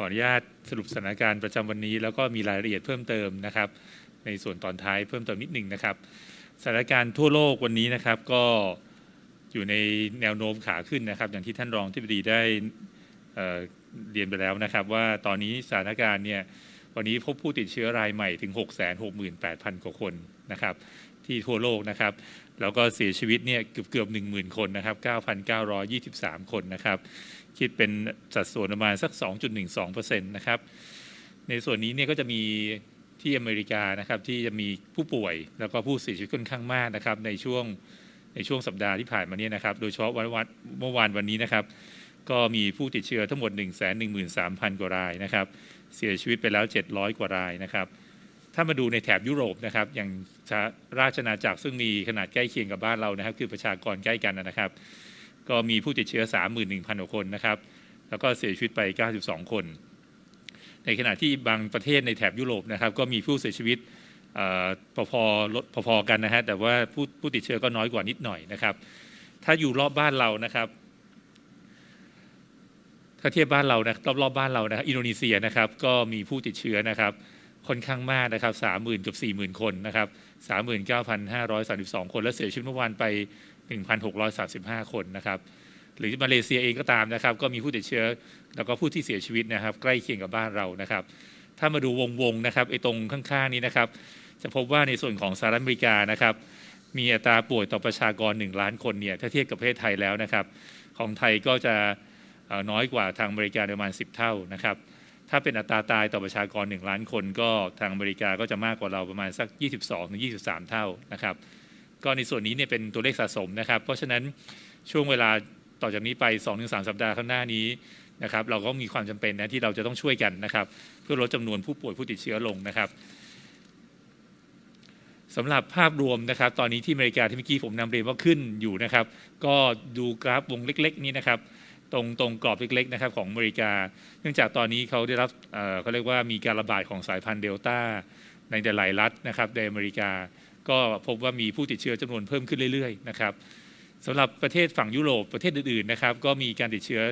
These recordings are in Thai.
ขออนุญาตสรุปสถานการณ์ประจำวันนี้ แล้วก็มีรายละเอียดเพิ่มเติมนะครับ ในส่วนตอนท้ายเพิ่มเติมนิดหนึ่งนะครับสถานการณ์ทั่วโลกวันนี้นะครับก็อยู่ในแนวโน้มขาขึ้นนะครับ อย่างที่ท่านรองที่ปดีได้เเรียนไปแล้วนะครับ ว่าตอนนี้สถานการณ์เนี่ยวันนี้พบผู้ติดเชื้อรายใหม่ถึง 668,000 กว่าคนนะครับ ที่ทั่วโลกนะครับ แล้วก็เสียชีวิตเนี่ยเกือบเกือบ10,000 คนนะครับ 9,923 คนนะครับ คิดเป็นสัดส่วนประมาณสัก 2.12%นะครับ ในส่วนนี้เนี่ยก็จะมีที่อเมริกานะครับที่จะมีผู้ป่วยแล้วก็ผู้เสียชีวิตค่อนข้างมากนะครับ ในช่วงในช่วงสัปดาห์ที่ผ่านมาเนี่ยนะครับ โดยเฉพาะวันวันเมื่อวานวันนี้นะครับ ก็มีผู้ติดเชื้อทั้งหมด 1 1 3 0 0 0 กว่ารายนะครับ เสียชีวิตไปแล้ว 700 กว่ารายนะครับ ถ้ามาดูในแถบยุโรปนะครับ อย่างราชอาจักรซึ่งมีขนาดใกล้เคียงกับบ้านเรานะครับ คือประชากรใกล้กันนะครับ ก็มีผู้ติดเชื้อ 31,000กว่าคนนะครับ แล้วก็เสียชีวิตไป 92 คน ในขณะที่บางประเทศในแถบยุโรปนะครับ ก็มีผู้เสียชีวิตเอ่อพอๆลดพอๆกันนะฮะแต่ว่าผู้ผู้ติดเชื้อก็น้อยกว่านิดหน่อยนะครับ ถ้าอยู่รอบบ้านเรานะครับถ้าเทียบบ้านเรานะรอบๆบ้านเรานะอินโดนีเซียนะครับ ก็มีผู้ติดเชื้อนะครับ ค่อนข้างมากนะครับสามหมื่นกับสี่หมื่นคนนะครับสามหมื่นเก้าพันห้าร้อยสามสิบสองคนและเสียชีวิตเมื่อวานไปหนึ่งพันหกร้อยสามสิบห้าคนนะครับหรือมาเลเซียเองก็ตามนะครับ ก็มีผู้ติดเชื้อแล้วก็ผู้ที่เสียชีวิตนะครับ ใกล้เคียงกับบ้านเรานะครับ ถ้ามาดูวงๆนะครับไอ้ตรงข้างๆนี้นะครับ จะพบว่าในส่วนของสหรัฐอเมริกานะครับ มีอัตราป่วยต่อประชากร 1 ล้านคนเนี่ยถ้าเทียบกับประเทศไทยแล้วนะครับ ของไทยก็จะน้อยกว่าทางอเมริกาประมาณ 10 เท่านะครับ ถ้าเป็นอัตราตายต่อประชากร 1 ล้านคนก็ทางอเมริกาก็จะมากกว่าเราประมาณสัก 22ถึง23 เท่านะครับ ก็ในส่วนนี้เนี่ยเป็นตัวเลขสะสมนะครับ เพราะฉะนั้นช่วงเวลาต่อจากนี้ไป 2-3 สัปดาห์ข้างหน้านี้นะครับ เราก็มีความจำเป็นนะที่เราจะต้องช่วยกันนะครับ เพื่อลดจำนวนผู้ป่วยผู้ติดเชื้อลงนะครับสำหรับภาพรวมนะครับ ตอนนี้ที่อเมริกาที่เมื่อกี้ผมนำเรียนว่าขึ้นอยู่นะครับ ก็ดูกราฟวงเล็ก ๆ นี้นะครับ ตรงตรงกรอบเล็กๆนะครับของอเมริกา เนื่องจากตอนนี้เขาได้รับเขาเรียกว่ามีการระบาดของสายพันธุ์เดลต้าในหลายรัฐนะครับในอเมริกา ก็พบว่ามีผู้ติดเชื้อจำนวนเพิ่มขึ้นเรื่อยๆนะครับสำหรับประเทศฝั่งยุโรปประเทศอื่นๆนะครับก็มีการติดเชื้อ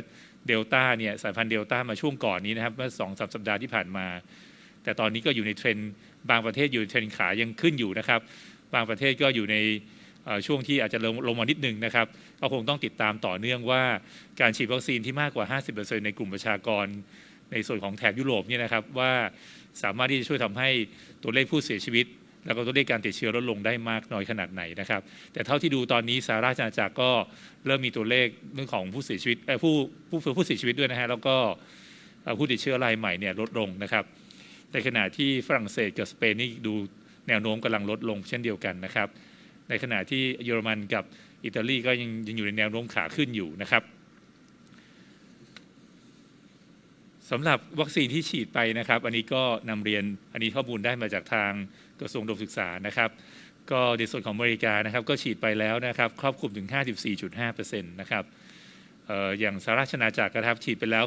เดลต้าเนี่ยสายพันธุ์เดลต้ามาช่วงก่อนนี้นะครับเมื่อสองสามสัปดาห์ที่ผ่านมา แต่ตอนนี้ก็อยู่ในเทรนด์บางประเทศอยู่ในเทรนด์ขายังขึ้นอยู่นะครับ บางประเทศก็อยู่ใน ช่วงที่อาจจะลงลงมานิดหนึงนะครับก็คงต้องติดตามต่อเนื่องว่าการฉีดวัคซีนที่มากกว่า 50%ในกลุ่มประชากร ในส่วนของแถบยุโรปเนี่ยนะครับว่าสามารถที่จะช่วยทำให้ตัวเลขผู้เสียชีวิต แล้วก็ตัวเลขการติดเชื้อลดลงได้มากน้อยขนาดไหนนะครับ แต่เท่าที่ดูตอนนี้สหราชาณาจักรก็เริ่มมีตัวเลขเรื่องของผู้เสียชีวิตผู้ผู้ผู้เสียชีวิตด้วยนะฮะแล้วก็ผู้ติดเชื้อรายใหม่เนี่ยลดลงนะครับในขณะที่ฝรั่งเศสกับสเปนนี่ดูแนวโน้มกำลังลดลงเช่นเดียวกันนะครับ ในขณะที่เยอรมันกับอิตาลีก็ยังยังอยู่ในแนวโน้มขาขึ้นอยู่นะครับสำหรับวัคซีนที่ฉีดไปนะครับ อันนี้ก็นำเรียนอันนี้ข้อมูลได้มาจากทางกระทรวงอุดมศึกษานะครับ ก็ในส่วนของอเมริกานะครับ ก็ฉีดไปแล้วนะครับ ครอบคลุมถึง 54.5%นะครับอย่างสหราชอาณาจักรนะครับฉีดไปแล้ว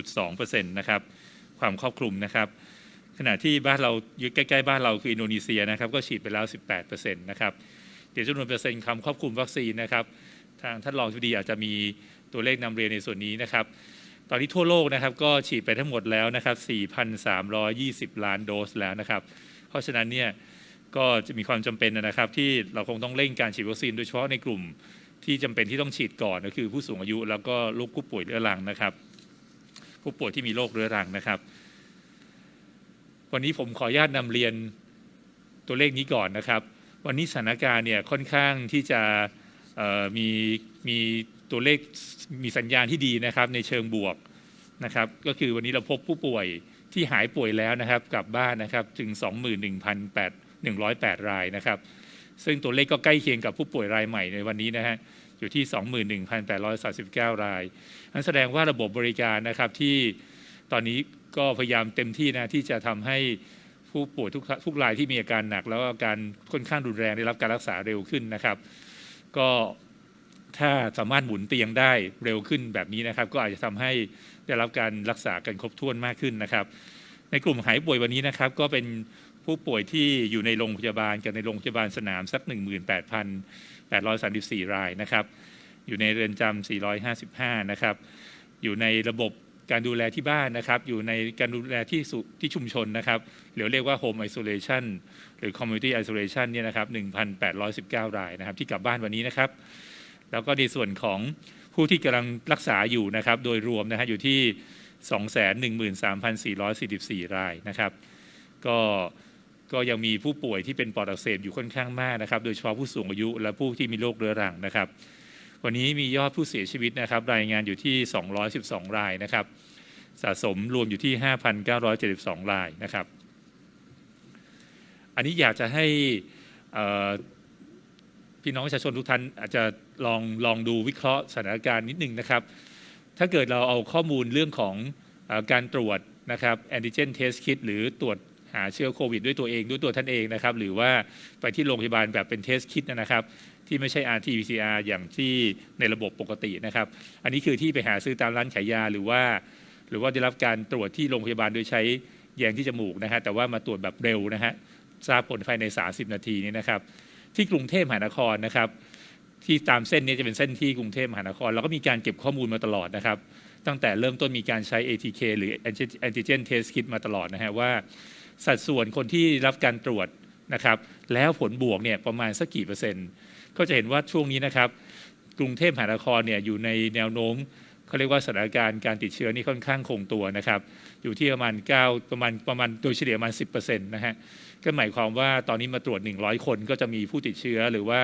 64.2%นะครับความครอบคลุมนะครับ ขณะที่บ้านเราอยู่ใกล้ ๆ บ้านเราคืออินโดนีเซียนะครับ ก็ฉีดไปแล้ว 18%นะครับ เดี๋ยวจำนวนเปอร์เซ็นต์ความครอบคลุมวัคซีนนะครับ ทางท่านรองทิบดีอาจจะมีตัวเลขนำเรียนในส่วนนี้นะครับ ตอนนี้ทั่วโลกนะครับก็ฉีดไปทั้งหมดแล้วนะครับ 4,320 ล้านโดสแล้วนะครับ เพราะฉะนั้นเนี่ยก็จะมีความจำเป็นนะครับ ที่เราคงต้องเร่งการฉีดวัคซีนโดยเฉพาะในกลุ่มที่จำเป็นที่ต้องฉีดก่อนก็คือผู้สูงอายุแล้วก็ลูกผู้ป่วยเรื้อรังนะครับ ผู้ป่วยที่มีโรคเรื้อรังนะครับ วันนี้ผมขออนุญาตนำเรียนตัวเลขนี้ก่อนนะครับ วันนี้สถานการณ์เนี่ยค่อนข้างที่จะมีมีตัวเลขมีสัญญาณที่ดีนะครับในเชิงบวกนะครับก็คือวันนี้เราพบผู้ป่วยที่หายป่วยแล้วนะครับกลับบ้านนะครับถึง 21,108 รายนะครับ ซึ่งตัวเลขก็ใกล้เคียงกับผู้ป่วยรายใหม่ในวันนี้นะฮะอยู่ที่ 21,839 รายนั้นแสดงว่าระบบบริการนะครับที่ตอนนี้ก็พยายามเต็มที่นะที่จะทำให้ ผู้ป่วยทุกทุกรายที่มีอาการหนัก แล้วก็อาการค่อนข้างรุนแรงได้รับการรักษาเร็วขึ้นนะครับ ก็ถ้าสามารถหมุนเตียงได้เร็วขึ้นแบบนี้นะครับ ก็อาจจะทำให้ได้รับการรักษากันครบถ้วนมากขึ้นนะครับ ในกลุ่มหายป่วยวันนี้นะครับ ก็เป็นผู้ป่วยที่อยู่ในโรงพยาบาลกับในโรงพยาบาลสนามสัก 18,834 รายนะครับ อยู่ในเรือนจำ455 นะครับ อยู่ในระบบ การดูแลที่บ้านนะครับ อยู่ในการดูแลที่สุที่ชุมชนนะครับหรือเรียกว่า Home Isolation หรือ Community Isolation เนี่ยนะครับ 1,819 รายนะครับ ที่กลับบ้านวันนี้นะครับ แล้วก็ในส่วนของผู้ที่กำลังรักษาอยู่นะครับ โดยรวมนะฮะอยู่ที่ 213,444 รายนะครับ ก็ก็ยังมีผู้ป่วยที่เป็นปอดอักเสบอยู่ค่อนข้างมากนะครับ โดยเฉพาะผู้สูงอายุและผู้ที่มีโรคเรื้อรังนะครับ วันนี้มียอดผู้เสียชีวิตนะครับ รายงานอยู่ที่ 212 รายนะครับ สะสมรวมอยู่ที่ 5,972 รายนะครับ อันนี้อยากจะให้พี่น้องประชาชนทุกท่านอาจจะลองลองดูวิเคราะห์สถานการณ์นิดหนึ่งนะครับ ถ้าเกิดเราเอาข้อมูลเรื่องของอการตรวจนะครับแอนติเจนเทสคิดหรือตรวจ หาเชื้อโควิด ด้วยตัวเองด้วยตัวท่านเองนะครับ หรือว่าไปที่โรงพยาบาลแบบเป็นเทสคิดนะครับ ที่ไม่ใช่ RT-PCR อย่างที่ในระบบปกตินะครับ อันนี้คือที่ไปหาซื้อตามร้านขายยาหรือว่า หรือว่าได้รับการตรวจที่โรงพยาบาลโดยใช้แยงที่จมูกนะฮะแต่ว่ามาตรวจแบบเร็วนะฮะทราบผลภายใน 30 นาทีนี้นะครับ ที่กรุงเทพมหานครนะครับที่ตามเส้นนี้จะเป็นเส้นที่กรุงเทพมหานคร แล้วก็มีการเก็บข้อมูลมาตลอดนะครับ ตั้งแต่เริ่มต้นมีการใช้ ATK หรือ Antigen Test Kit มาตลอดนะฮะว่า สัดส่วนคนที่รับการตรวจนะครับแล้วผลบวกเนี่ยประมาณสักกี่เปอร์เซ็นต์ ก็จะเห็นว่าช่วงนี้นะครับกรุงเทพมหานครเนี่ยอยู่ในแนวโน้มเขาเรียกว่าสถานการณ์การติดเชื้อนี่ค่อนข้างคงตัวนะครับ อยู่ที่ประมาณ 9 ประมาณประมาณโดยเฉลี่ยประมาณ 10%นะฮะก็หมายความว่าตอนนี้มาตรวจ 100 คนก็จะมีผู้ติดเชื้อหรือว่า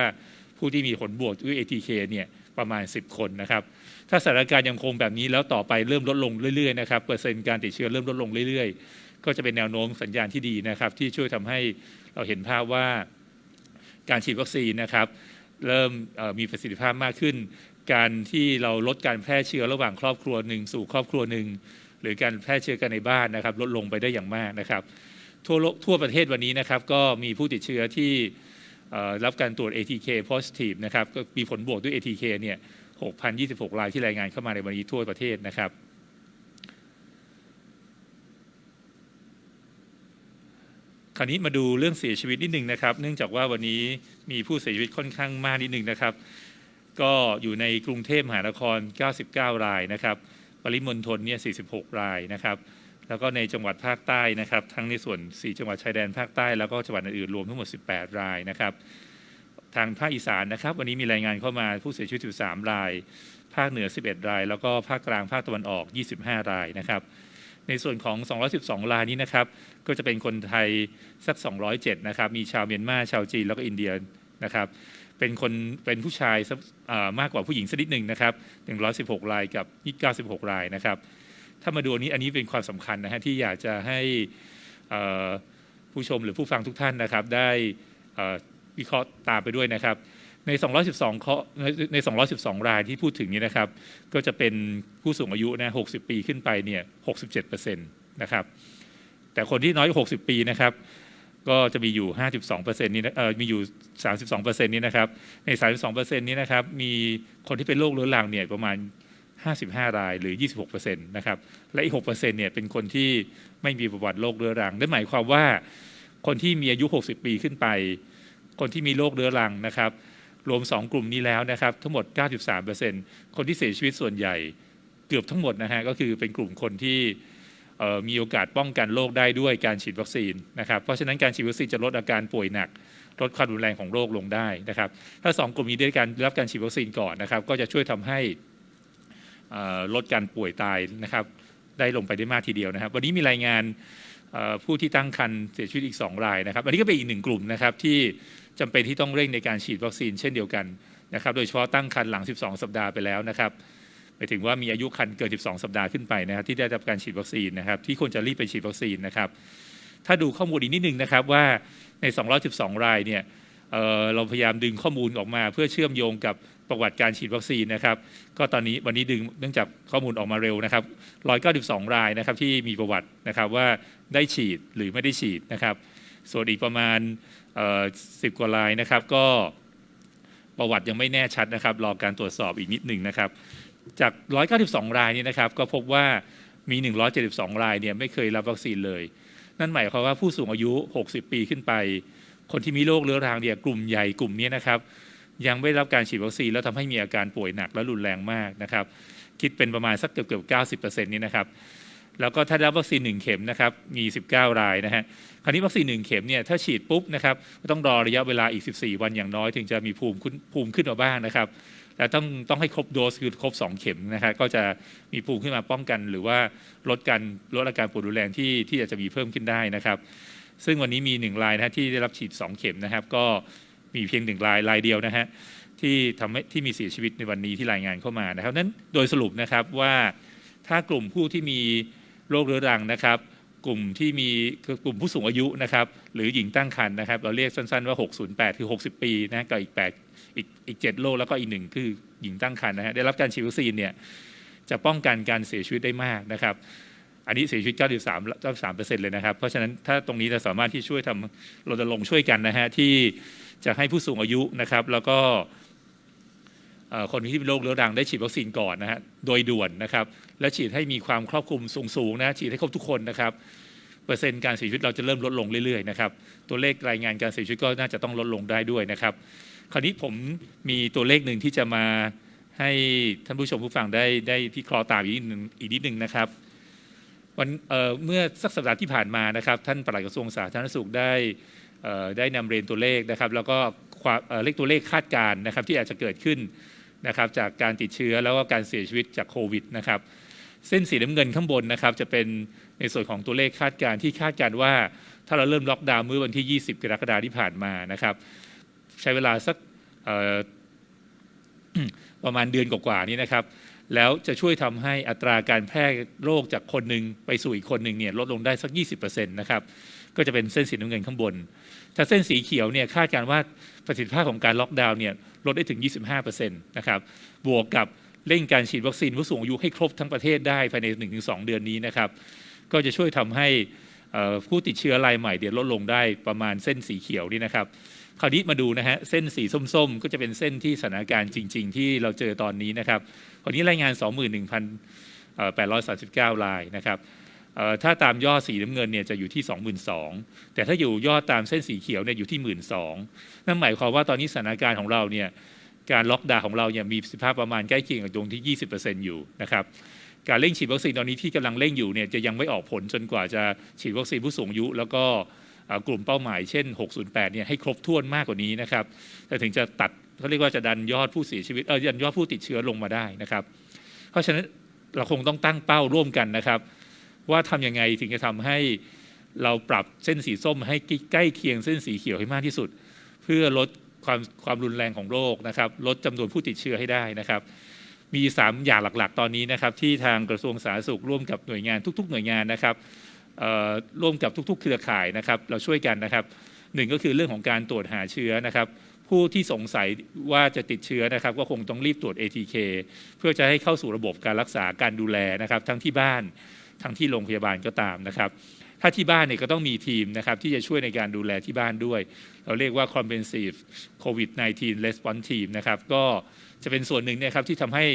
ผู้ที่มีผลบวกด้วย ATK เนี่ยประมาณ 10 คนนะครับ ถ้าสถานการณ์ยังคงแบบนี้แล้วต่อไปเริ่มลดลงเรื่อยๆนะครับเปอร์เซ็นต์การติดเชื้อเริ่มลดลงเรื่อยๆ ก็จะเป็นแนวโน้มสัญญาณที่ดีนะครับ ที่ช่วยทำให้เราเห็นภาพว่าการฉีดวัคซีนนะครับ เริ่มมีประสิทธิภาพมากขึ้น การที่เราลดการแพร่เชื้อระหว่างครอบครัวหนึ่งสู่ครอบครัวหนึ่งหรือการแพร่เชื้อกันในบ้านนะครับ ลดลงไปได้อย่างมากนะครับ ทั่วโลกทั่วประเทศวันนี้นะครับ ก็มีผู้ติดเชื้อที่รับการตรวจ ATK positive นะครับก็มีผลบวกด้วย ATK เนี่ย6,026 รายที่รายงานเข้ามาในวันนี้ทั่วประเทศนะครับ คราวนี้มาดูเรื่องเสียชีวิตนิดหนึ่งนะครับ เนื่องจากว่าวันนี้มีผู้เสียชีวิตค่อนข้างมากนิดหนึ่งนะครับ ก็อยู่ในกรุงเทพมหานคร 99 รายนะครับ ปริมณฑลเนี่ย 46 รายนะครับ แล้วก็ในจังหวัดภาคใต้นะครับ ทั้งในส่วน 4 จังหวัดชายแดนภาคใต้แล้วก็จังหวัดอื่นๆรวมทั้งหมด 18 รายนะครับ ทางภาคอีสานนะครับ วันนี้มีรายงานเข้ามาผู้เสียชีวิต 13 ราย ภาคเหนือ 11 ราย แล้วก็ภาคกลางภาคตะวันออก 25 รายนะครับ ในส่วนของ 212 รายนี้นะครับ ก็จะเป็นคนไทยสัก 207 นะครับ มีชาวเมียนมาชาวจีนแล้วก็อินเดียนะครับ เป็นคนเป็นผู้ชายมากกว่าผู้หญิงสักนิดหนึ่งนะครับ 116 รายกับ 96 รายนะครับ ถ้ามาดูนี้อันนี้เป็นความสำคัญนะฮะที่อยากจะให้ผู้ชมหรือผู้ฟังทุกท่านนะครับ ได้วิเคราะห์ตามไปด้วยนะครับ ใน 212ข้อในใน 212 รายที่พูดถึงนี้นะครับ ก็จะเป็นผู้สูงอายุนะ 60 ปีขึ้นไปเนี่ย 67%นะครับ แต่คนที่น้อยกว่า60 ปีนะครับ ก็จะมีอยู่ 52%นี้เอ่อมีอยู่ 32%นี้นะครับ ใน 32%นี้นะครับ มีคนที่เป็นโรคเรื้อรังเนี่ยประมาณ 55 รายหรือ 26%นะครับ และอีก 6%เนี่ยเป็นคนที่ไม่มีประวัติโรคเรื้อรังนั่นหมายความว่าคนที่มีอายุ 60 ปีขึ้นไป คนที่มีโรคเรื้อรังนะครับ รวม 2 กลุ่มนี้แล้วนะครับ ทั้งหมด 93%คนที่เสียชีวิตส่วนใหญ่เกือบทั้งหมดนะฮะก็คือเป็นกลุ่มคนที่มีโอกาสป้องกันโรคได้ด้วยการฉีดวัคซีนนะครับ เพราะฉะนั้นการฉีดวัคซีนจะลดอาการป่วยหนัก ลดความรุนแรงของโรคลงได้นะครับ ถ้า 2 กลุ่มนี้ได้การรับการฉีดวัคซีนก่อนนะครับ ก็จะช่วยทำให้ลดการป่วยตายนะครับ ได้ลงไปได้มากทีเดียวนะครับ วันนี้มีรายงานผู้ที่ตั้งครรภ์เสียชีวิตอีก 2 รายนะครับ อันนี้ก็เป็นอีกหนึ่งกลุ่มนะครับที่จำเป็นที่ต้องเร่งในการฉีดวัคซีนเช่นเดียวกันนะครับ โดยเฉพาะตั้งครรภ์หลัง 12 สัปดาห์ไปแล้วนะครับหมายถึงว่ามีอายุครรภ์เกิน 12 สัปดาห์ขึ้นไปนะครับ ที่ได้รับการฉีดวัคซีนนะครับ ที่ควรจะรีบไปฉีดวัคซีนนะครับ ถ้าดูข้อมูลอีกนิดนึงนะครับว่าใน 212 รายเนี่ยเอ่อเราพยายามดึงข้อมูลออกมา เพื่อเชื่อมโยงกับ ประวัติการฉีดวัคซีนนะครับ ก็ตอนนี้วันนี้ดึงเนื่องจากข้อมูลออกมาเร็วนะครับ192 รายนะครับที่มีประวัตินะครับว่าได้ฉีดหรือไม่ได้ฉีดนะครับ ส่วนอีกประมาณ 10 กว่ารายนะครับ ก็ประวัติยังไม่แน่ชัดนะครับ รอการตรวจสอบอีกนิดหนึ่งนะครับ จาก 192 รายนี้นะครับ ก็พบว่ามี 172 รายเนี่ยไม่เคยรับวัคซีนเลย นั่นหมายความว่าผู้สูงอายุ 60 ปีขึ้นไป คนที่มีโรคเรื้อรังเนี่ยกลุ่มใหญ่กลุ่มนี้นะครับ ยังไม่ได้รับการฉีดวัคซีนแล้วทำให้มีอาการป่วยหนักและรุนแรงมากนะครับคิดเป็นประมาณสักเกือบเกือบ90%นี่นะครับแล้วก็ถ้ารับวัคซีน1เข็มนะครับมี 19 รายนะฮะคราวนี้วัคซีน1เข็มเนี่ยถ้าฉีดปุ๊บนะครับต้องรอระยะเวลาอีก 14 วันอย่างน้อย ถึงจะมีภูมิขึ้นภูมิขึ้นมาบ้างนะครับแต่ต้องต้องให้ครบโดสคือครบ 2 เข็มนะครับก็จะมีภูมิขึ้นมาป้องกัน หรือว่าลดการลดอาการปวดรุนแรงที่ที่อาจจะมีเพิ่มขึ้นได้นะครับ ซึ่งวันนี้มี 1 รายนะที่ได้รับฉีด 2 เข็มนะครับก็ มีเพียง1รายรายเดียวนะฮะที่ทำให้ที่มีเสียชีวิตในวันนี้ที่รายงานเข้ามานะครับนั้นโดยสรุปนะครับว่าถ้ากลุ่มผู้ที่มีโรคเรื้อรังนะครับ กลุ่มที่มีกลุ่มผู้สูงอายุนะครับ หรือหญิงตั้งครรภ์นะครับ เราเรียกสั้นๆว่า 608 คือ 60 ปีนะกับอีก8อีกอีก7โรคแล้วก็อีกหนึ่งคือหญิงตั้งครรภ์นะฮะได้รับการฉีดวัคซีนเนี่ยจะป้องกันการเสียชีวิตได้มากนะครับอันนี้เสียชีวิต 93 93เปอร์เซ็นต์เลยนะครับ เพราะฉะนั้นถ้าตรงนี้เราสามารถที่ช่วยทำรณรงค์ช่วยกันนะฮะที่ จะให้ผู้สูงอายุนะครับ แล้วก็คนที่มีโรคเรื้อรังได้ฉีดวัคซีนก่อนนะฮะโดยด่วนนะครับ และฉีดให้มีความครอบคลุมสูงๆนะฉีดให้ครบทุกคนนะครับ เปอร์เซ็นต์การเสียชีวิตเราจะเริ่มลดลงเรื่อยๆนะครับตัวเลขรายงานการเสียชีวิตก็น่าจะต้องลดลงได้ด้วยนะครับ คราวนี้ผมมีตัวเลขหนึ่งที่จะมาให้ท่านผู้ชมผู้ฟังได้ได้พิเคราะห์ตามอีกนิดหนึ่งอีกนิดหนึ่งนะครับวันเอ่อเมื่อสักสัปดาห์ที่ผ่านมานะครับ ท่านปลัดกระทรวงสาธารณสุขได้ ได้นำเรียนตัวเลขนะครับ แล้วก็เลขตัวเลขคาดการณ์นะครับที่อาจจะเกิดขึ้นนะครับจากการติดเชื้อแล้วก็การเสียชีวิตจากโควิดนะครับ เส้นสีน้ำเงินข้างบนนะครับ จะเป็นในส่วนของตัวเลขคาดการณ์ที่คาดการณ์ว่า ถ้าเราเริ่มล็อกดาวน์เมื่อวันที่ 20 กรกฎาคมที่ผ่านมานะครับ ใช้เวลาสักประมาณเดือนกว่าๆนี้นะครับ แล้วจะช่วยทำให้อัตราการแพร่โรคจากคนหนึ่งไปสู่อีกคนหนึ่งเนี่ยลดลงได้สัก 20%นะครับ ก็จะเป็นเส้นสีน้ำเงินข้างบน ถ้าเส้นสีเขียวเนี่ยคาดการว่าประสิทธิภาพของการล็อกดาวน์เนี่ยลดได้ถึง 25%นะครับบวกกับเร่งการฉีดวัคซีนผู้สูงอายุให้ครบทั้งประเทศได้ภายใน 1-2 เดือนนี้นะครับ ก็จะช่วยทำให้ผู้ติดเชื้อรายใหม่เดี๋ยวลดลงได้ประมาณเส้นสีเขียวนี่นะครับ คราวนี้มาดูนะฮะเส้นสีส้มๆ ก็จะเป็นเส้นที่สถานการณ์จริง ๆ ที่เราเจอตอนนี้นะครับคราวนี้รายงาน 21,839รายนะครับ ถ้าตามยอดสีน้ำเงินเนี่ยจะอยู่ที่ 22,000แต่ถ้าอยู่ยอดตามเส้นสีเขียวเนี่ยอยู่ที่ 12,000นั่นหมายความว่าตอนนี้สถานการณ์ของเราเนี่ยการล็อกดาวน์ของเราเนี่ยมีสภาพประมาณใกล้เคียงกับตรงที่ 20%อยู่นะครับการเร่งฉีดวัคซีนตอนนี้ที่กำลังเร่งอยู่เนี่ยจะยังไม่ออกผลจนกว่าจะฉีดวัคซีนผู้สูงอายุ แล้วก็กลุ่มเป้าหมายเช่น 608 เนี่ยให้ครบถ้วนมากกว่านี้นะครับแต่ถึงจะตัดเขาเรียกว่าจะดันยอดผู้เสียชีวิตเออดันยอดผู้ติดเชื้อลงมาได้นะครับ เพราะฉะนั้นเราคงต้องตั้งเป้าร่วมกันนะครับ ว่าทำยังไงถึงจะทำให้เราปรับเส้นสีส้มให้ใกล้เคียงเส้นสีเขียวให้มากที่สุด เพื่อลดความความรุนแรงของโรคนะครับ ลดจำนวนผู้ติดเชื้อให้ได้นะครับ มี 3 อย่างหลักๆ ตอนนี้นะครับ ที่ทางกระทรวงสาธารณสุขร่วมกับหน่วยงานทุก ๆ หน่วยงานนะครับร่วมกับทุก ๆ เครือข่ายนะครับ เราช่วยกันนะครับหนึ่งก็คือเรื่องของการตรวจหาเชื้อนะครับ ผู้ที่สงสัยว่าจะติดเชื้อนะครับ ก็คงต้องรีบตรวจ ATK เพื่อจะให้เข้าสู่ระบบการรักษาการดูแลนะครับ ทั้งที่บ้าน ทั้งที่โรงพยาบาลก็ตามนะครับ ถ้าที่บ้านเนี่ยก็ต้องมีทีมนะครับที่จะช่วยในการดูแลที่บ้านด้วย เราเรียกว่า comprehensive COVID-19 response team นะครับก็จะเป็นส่วนหนึ่งนะครับที่ทำให้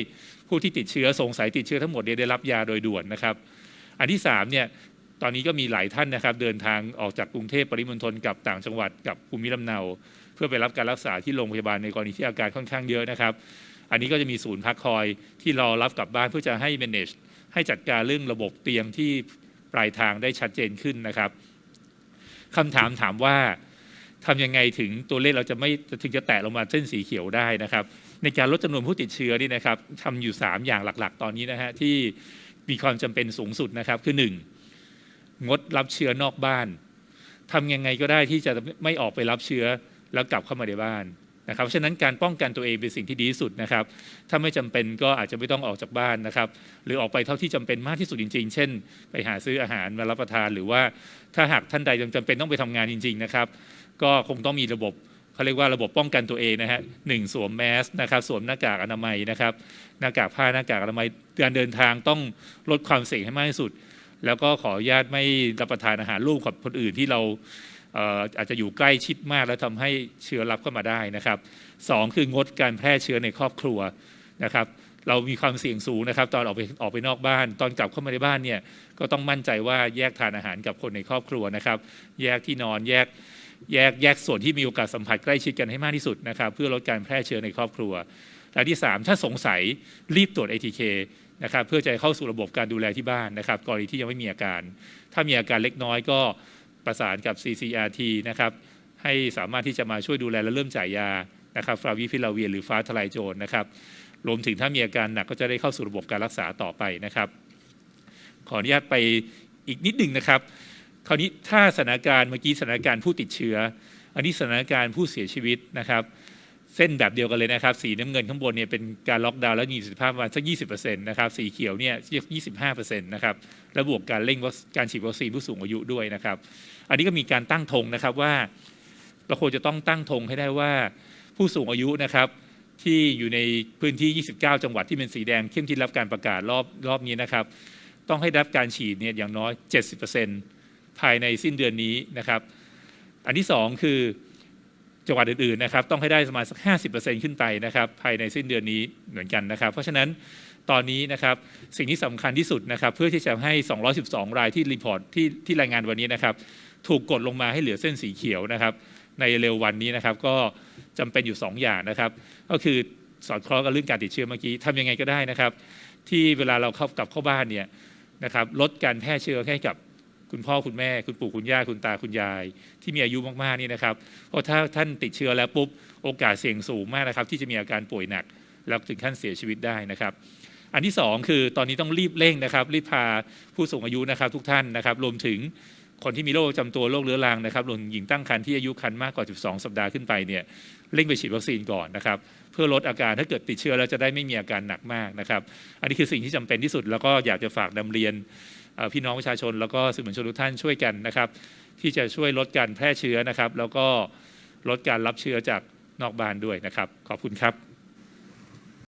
ผู้ที่ติดเชื้อสงสัยติดเชื้อทั้งหมดเรียได้รับยาโดยด่วนนะครับ อันที่สามเนี่ยตอนนี้ก็มีหลายท่านนะครับ เดินทางออกจากกรุงเทพปริมณฑลกับต่างจังหวัดกับภูมิลำเนา เพื่อไปรับการรักษาที่โรงพยาบาลในกรณีที่อาการค่อนข้างเยอะนะครับ อันนี้ก็จะมีศูนย์พักคอยที่รอรับกลับบ้านเพื่อจะให้ manage ให้จัดการเรื่องระบบเตียงที่ปลายทางได้ชัดเจนขึ้นนะครับคำถามถามว่าทำยังไงถึงตัวเลขเราจะไม่ถึงจะแตะลงมาเส้นสีเขียวได้นะครับ ในการลดจำนวนผู้ติดเชื้อนี่นะครับทำอยู่ 3 อย่างหลักๆ ตอนนี้นะฮะที่มีความจำเป็นสูงสุดนะครับคือ 1. งดรับเชื้อนอกบ้านทำยังไงก็ได้ที่จะไม่ออกไปรับเชื้อแล้วกลับเข้ามาในบ้าน นะครับเพราะฉะนั้นการป้องกันตัวเองเป็นสิ่งที่ดีที่สุดนะครับ ถ้าไม่จำเป็นก็อาจจะไม่ต้องออกจากบ้านนะครับ หรือออกไปเท่าที่จำเป็นมากที่สุดจริง ๆ เช่น ไปหาซื้ออาหารมารับประทาน หรือว่าถ้าหากท่านใดจำเป็นต้องไปทำงานจริง ๆ นะครับ ก็คงต้องมีระบบเขาเรียกว่าระบบป้องกันตัวเองนะฮะหนึ่งสวมแมสนะครับสวมหน้ากากอนามัยนะครับหน้ากากผ้าหน้ากากอนามัยการเดินทางต้องลดความเสี่ยงให้มากที่สุด แล้วก็ขออนุญาตไม่รับประทานอาหารร่วมกับคนอื่นที่เรา อาจจะอยู่ใกล้ชิดมากแล้วทำให้เชื้อรับเข้ามาได้นะครับสองคืองดการแพร่เชื้อในครอบครัวนะครับเรามีความเสี่ยงสูงนะครับ ตอนออกไปออกไปนอกบ้าน ตอนกลับเข้ามาในบ้านเนี่ยก็ต้องมั่นใจว่าแยกทานอาหารกับคนในครอบครัวนะครับ แยกที่นอนแยกแยกแยกส่วนที่มีโอกาสสัมผัสใกล้ชิดกันให้มากที่สุดนะครับ เพื่อลดการแพร่เชื้อในครอบครัวและที่ 3 ถ้าสงสัยรีบตรวจ ATK นะครับเพื่อจะเข้าสู่ระบบการดูแลที่บ้านนะครับ กรณีที่ยังไม่มีอาการ ถ้ามีอาการเล็กน้อยก็ ประสานกับ CCRT นะครับให้สามารถที่จะมาช่วยดูแลและเริ่มจ่ายยานะครับฟาวิพิลาเวียนหรือฟ้าทลายโจรนะครับรวมถึงถ้ามีอาการหนักก็จะได้เข้าสู่ระบบการรักษาต่อไปนะครับ ขออนุญาตไปอีกนิดหนึ่งนะครับคราวนี้ถ้าสถานการณ์เมื่อกี้สถานการณ์ผู้ติดเชื้อ อันนี้สถานการณ์ผู้เสียชีวิตนะครับ เส้นแบบเดียวกันเลยนะครับ สีน้ำเงินข้างบนเนี่ยเป็นการล็อกดาวน์แล้วมีประสิทธิภาพประมาณสัก 20%นะครับ สีเขียวเนี่ย25%นะครับ และบวกการเร่งวัคการฉีดวัคซีนผู้สูงอายุด้วยนะครับ อันนี้ก็มีการตั้งธงนะครับว่าเราควรจะต้องตั้งธงให้ได้ว่าผู้สูงอายุนะครับที่อยู่ในพื้นที่ 29 จังหวัดที่เป็นสีแดงเข้มที่รับการประกาศรอบรอบนี้นะครับ ต้องให้รับการฉีดเนี่ยอย่างน้อย 70%ภายในสิ้นเดือนนี้นะครับ อันที่สองคือ จังหวัดอื่นๆนะครับต้องให้ได้ประมาณสัก 50%ขึ้นไปนะครับภายในสิ้นเดือนนี้เหมือนกันนะครับ เพราะฉะนั้นตอนนี้นะครับสิ่งที่สำคัญที่สุดนะครับเพื่อที่จะให้ 212 รายที่รีพอร์ตที่ที่รายงานวันนี้นะครับถูกกดลงมาให้เหลือเส้นสีเขียวนะครับ ในเร็ววันนี้นะครับก็จำเป็นอยู่ 2 อย่างนะครับ ก็คือสอดคล้องกับเรื่องการติดเชื้อเมื่อกี้ทำยังไงก็ได้นะครับ ที่เวลาเราเข้ากลับเข้าบ้านเนี่ยนะครับลดการแพร่เชื้อให้กับ คุณพ่อคุณแม่ คุณปู่คุณย่าคุณตาคุณยาย ที่มีอายุมากๆนี่นะครับเพราะถ้าท่านติดเชื้อแล้วปุ๊บโอกาสเสี่ยงสูงมากนะครับ ที่จะมีอาการป่วยหนัก แล้วถึงขั้นเสียชีวิตได้นะครับ อันที่สองคือตอนนี้ต้องรีบเร่งนะครับ รีบพาผู้สูงอายุนะครับทุกท่านนะครับ รวมถึงคนที่มีโรคประจำตัวโรคเรื้อรังนะครับรวมหญิงตั้งครรภ์ที่อายุครรภ์มากกว่า 12 สัปดาห์ขึ้นไปเนี่ยเร่งไปฉีดวัคซีนก่อนนะครับ เพื่อลดอาการถ้าเกิดติดเชื้อแล้วจะได้ไม่มีอาการหนักมากนะครับ อันนี้คือสิ่งที่จำเป็นที่สุดแล้วก็อยากจะฝากนำเรียน พี่น้องประชาชน แล้วก็สื่อมวลชนทุกท่านช่วยกันนะครับ ที่จะช่วยลดการแพร่เชื้อนะครับ แล้วก็ลดการรับเชื้อจากนอกบ้านด้วยนะครับ ขอบคุณครับ